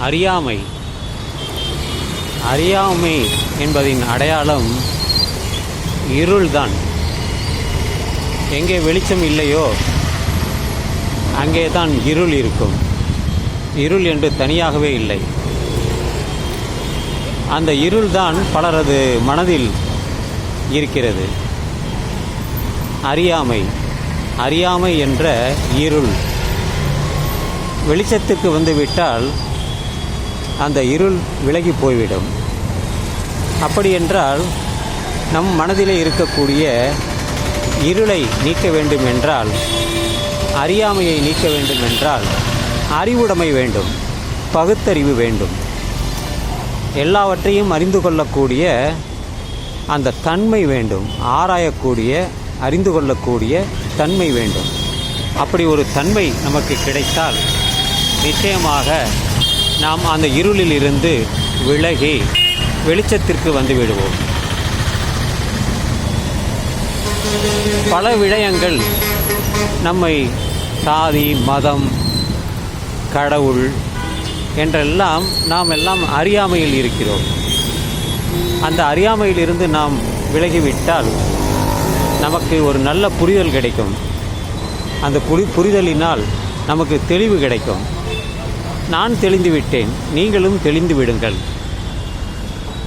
அறியாமை. அறியாமை என்பதின் அடையாளம் இருள்தான். எங்கே வெளிச்சம் இல்லையோ அங்கே தான் இருள் இருக்கும். இருள் என்று தனியாகவே இல்லை. அந்த இருள்தான் பலரது மனதில் இருக்கிறது. அறியாமை. அறியாமை என்ற இருள். வெளிச்சத்துக்கு வந்துவிட்டால் அந்த இருள் விலகி போய்விடும். அப்படி என்றால் நம் மனதிலே இருக்கக்கூடிய இருளை நீக்க வேண்டும் என்றால் அறியாமையை நீக்க வேண்டும் என்றால் அறிவுடைமை வேண்டும் பகுத்தறிவு வேண்டும். எல்லாவற்றையும் அறிந்து கொள்ளக்கூடிய அந்த தன்மை வேண்டும் ஆராயக்கூடிய அறிந்து கொள்ளக்கூடிய தன்மை வேண்டும். அப்படி ஒரு தன்மை நமக்கு கிடைத்தால் நிச்சயமாக நாம் அந்த இருளில் இருந்து விலகி வெளிச்சத்திற்கு வந்து விடுவோம். பல விடயங்கள் நம்மை சாதி மதம் கடவுள் என்றெல்லாம் நாம் எல்லாம் அறியாமையில் இருக்கிறோம். அந்த அறியாமையிலிருந்து நாம் விலகிவிட்டால் நமக்கு ஒரு நல்ல புரிதல் கிடைக்கும். அந்த புரி புரிதலினால் நமக்கு தெளிவு கிடைக்கும். நான் தெளிந்து விட்டேன் நீங்களும் தெளிந்து விடுங்கள்